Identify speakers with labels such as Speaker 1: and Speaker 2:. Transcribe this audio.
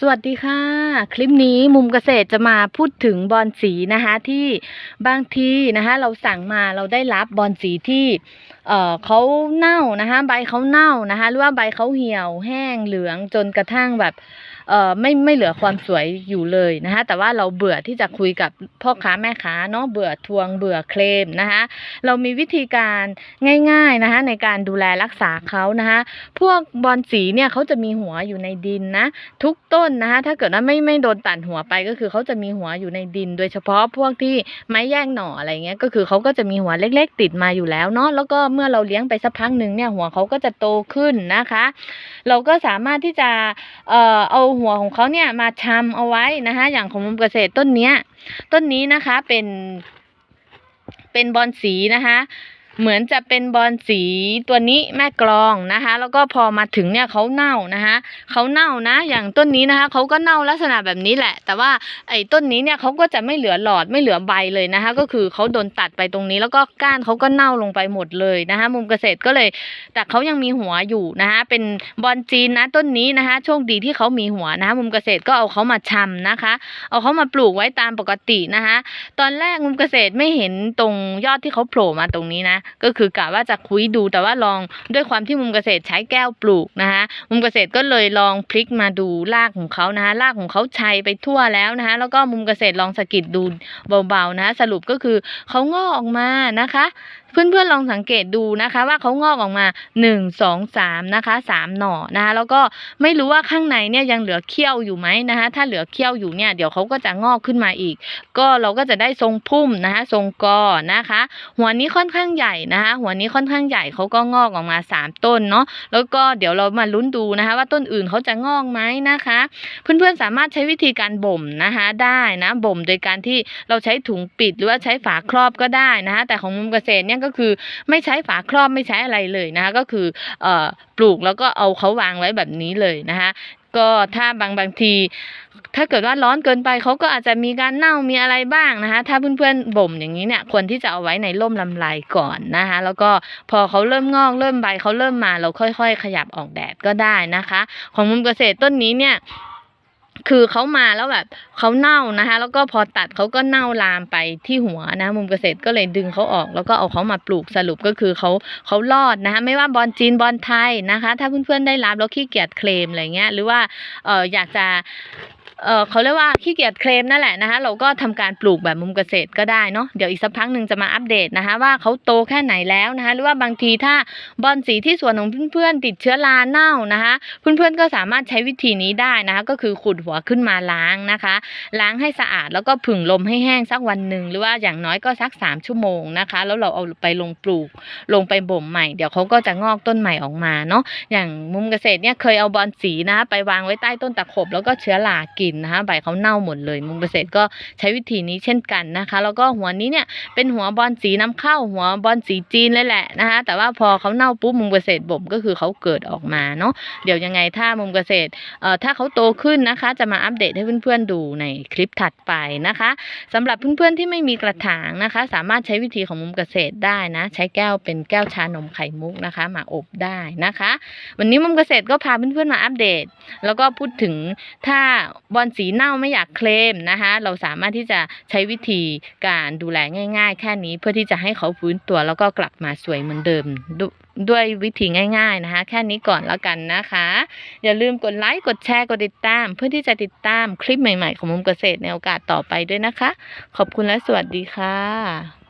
Speaker 1: สวัสดีค่ะ คลิปนี้มุมเกษตรจะมาพูดถึงบอลสีนะคะที่บางทีนะคะเราสั่งมาเราได้รับบอลสีที่ เอ่อเขาเน่านะคะใบเขาเน่านะคะหรือว่าใบเขาเหี่ยวแห้งเหลืองจนกระทั่งแบบเอ่อไม่ไม่เหลือความสวยอยู่เลยนะคะแต่ว่าเราเบื่อที่จะคุยกับพ่อค้าแม่ค้าเนาะเบื่อทวงเบื่อเคลมนะคะเรามีวิธีการง่ายๆนะคะในการดูแลรักษาเขานะคะพวกบอลสีเนี่ยเขาจะมีหัวอยู่ในดินนะทุกต้นนะคะถ้าเกิดว่าไม่ไม่โดนตัดหัวไปก็คือเขาจะมีหัวอยู่ในดิน โดยเฉพาะพวกที่ไม้แยกหน่ออะไรเงี้ยก็คือเขาก็จะมีหัวเล็ก ๆ ติดมาอยู่แล้วเนาะแล้วก็เมื่อเราเลี้ยงไปสักพักหนึ่งเนี่ยหัวเขาก็จะโตขึ้นนะคะ เราก็สามารถที่จะเอ่อเอาหัวของเขาเนี่ยมาชำเอาไว้นะคะอย่างของมุมเกษตรต้นเนี้ยต้นนี้นะคะเป็นเป็นบอนสีนะคะ เหมือนจะเป็นบอลสีตัวนี้แม่กลองนะคะ แล้วก็พอมาถึงเนี่ยเขาเน่านะคะเขาเน่านะ อย่างต้นนี้นะคะเขาก็เน่าลักษณะแบบนี้แหละ แต่ว่าไอ้ต้นนี้เนี่ยเขาก็จะไม่เหลือหลอดไม่เหลือใบเลยนะคะ ก็คือเขาโดนตัดไปตรงนี้ แล้วก็ก้านเขาก็เน่าลงไปหมดเลยนะคะ มุมเกษตรก็เลย แต่เขายังมีหัวอยู่นะคะเป็นบอลจีนนะต้นนี้นะคะโชคดีที่เขามีหัวนะคะมุมเกษตรก็เอาเขามาชำนะคะ เอาเขามาปลูกไว้ตามปกตินะคะ ตอนแรกมุมเกษตรไม่เห็นตรงยอดที่เขาโผล่มาตรงนี้นะก็คือกะว่าจะคุยดูแต่ว่าลองด้วยความที่มุมเกษตรใช้แก้วปลูกนะคะมุมเกษตรก็เลยลองพลิกมาดูรากของเขานะคะรากของเขาชัยไปทั่วแล้วนะคะแล้วก็มุมเกษตรลองสะกิดดูเบาๆนะะสรุปก็คือเขางอกออกมานะคะ เพื่อนๆลองสังเกตดูนะคะ ว่าเขางอกออกมาหนึ่งสองสามนะคะสามหน่อนะคะแล้วก็ไม่รู้ว่าข้างในเนี่ยยังเหลือเขี้ยวอยู่ไหมนะคะถ้าเหลือเขี้ยวอยู่เนี่ยเดี๋ยวเขาก็จะงอกขึ้นมาอีก ก็เราก็จะได้ทรงพุ่มนะคะทรงกอนะคะ หัวนี้ค่อนข้างใหญ่นะคะ หัวนี้ค่อนข้างใหญ่เขาก็งอกออกมาสามต้นเนาะแล้วก็เดี๋ยวเรามาลุ้นดูนะคะ ว่าต้นอื่นเขาจะงอกไหมนะคะ เพื่อนๆสามารถใช้วิธีการบ่มนะคะได้นะบ่มโดยการที่เราใช้ถุงปิดหรือว่าใช้ฝาครอบก็ได้นะคะแต่ของมุมเกษตรเนี่ยก็คือไม่ใช้ฝาครอบไม่ใช้อะไรเลยนะคะก็คือเอ่อปลูกแล้วก็เอาเขาวางไว้แบบนี้เลยนะคะก็ถ้าบางบางที ถ้าเกิดว่าร้อนเกินไปเขาก็อาจจะมีการเน่ามีอะไรบ้างนะคะ ถ้าเพื่อนๆบ่มอย่างนี้เนี่ยควรที่จะเอาไว้ในร่มลำไรก่อนนะคะแล้วก็พอเขาเริ่มงอกเริ่มใบเขาเริ่มมาเราค่อย ๆ ขยับออกแดดก็ได้นะคะ ของมุมเกษตรต้นนี้เนี่ย คือเขามาแล้วแบบเขาเน่านะคะ แล้วก็พอตัดเขาก็เน่าลามไปที่หัวนะมุมเกษตรก็เลยดึงเขาออก แล้วก็เอาเขามาปลูกสรุปก็คือเขาเขารอดนะคะไม่ว่าบอลจีนบอลไทยนะคะ ถ้าเพื่อนๆได้รับแล้วขี้เกียจเคลมอะไรเงี้ยหรือว่าเอออยากจะ เออเขาเรียกว่าขี้เกียจเคลมนั่นแหละนะคะ เราก็ทำการปลูกแบบมุมเกษตรก็ได้เนาะเดี๋ยวอีกสักพักหนึ่งจะมาอัปเดตนะคะ ว่าเขาโตแค่ไหนแล้วนะคะ หรือว่าบางทีถ้าบอลสีที่สวนของเพื่อนๆติดเชื้อราเน่านะคะ เพื่อนๆก็สามารถใช้วิธีนี้ได้นะคะ ก็คือขุดหัวขึ้นมาล้างนะคะ ล้างให้สะอาดแล้วก็ผึ่งลมให้แห้งสักวันหนึ่งหรือว่าอย่างน้อยก็สักสามชั่วโมงนะคะ แล้วเราเอาไปลงปลูกลงไปบ่มใหม่ เดี๋ยวเขาก็จะงอกต้นใหม่ออกมาเนาะอย่างมุมเกษตรเนี่ยเคยเอาบอลสีนะคะไปวางไว้ใต้ต้นตะขบแล้วก็เชื้อรากินนะคะใบเขาเน่าหมดเลย มุมเกษตรก็ใช้วิธีนี้เช่นกันนะคะ แล้วก็หัวนี้เนี่ยเป็นหัวบอลสีน้ำเข้า หัวบอลสีจีนเลยแหละนะคะแต่ว่าพอเขาเน่าปุ๊บมุมเกษตรบ่มก็คือเขาเกิดออกมาเนาะเดี๋ยวยังไงถ้ามุมเกษตรเอ่อถ้าเขาโตขึ้นนะคะ จะมาอัปเดตให้เพื่อนๆดูในคลิปถัดไปนะคะสำหรับเพื่อนๆที่ไม่มีกระถางนะคะ สามารถใช้วิธีของมุมเกษตรได้นะ ใช้แก้วเป็นแก้วชานมไข่มุกนะคะมาอบได้นะคะ วันนี้มุมเกษตรก็พาเพื่อนๆมาอัปเดต แล้วก็พูดถึงถ้าบอลสีเน่าไม่อยากเคลมนะคะเราสามารถที่จะใช้วิธีการดูแลง่าย ๆ แค่นี้เพื่อที่จะให้เขาฟื้นตัวแล้วก็กลับมาสวยเหมือนเดิมดด้วยวิธีง่ายๆนะคะ แค่นี้ก่อนแล้วกันนะคะ อย่าลืมกดไลค์กดแชร์กดติดตาม เพื่อที่จะติดตามคลิปใหม่ๆ ของมุมเกษตรในโอกาสต่อไปด้วยนะคะ ขอบคุณและสวัสดีค่ะ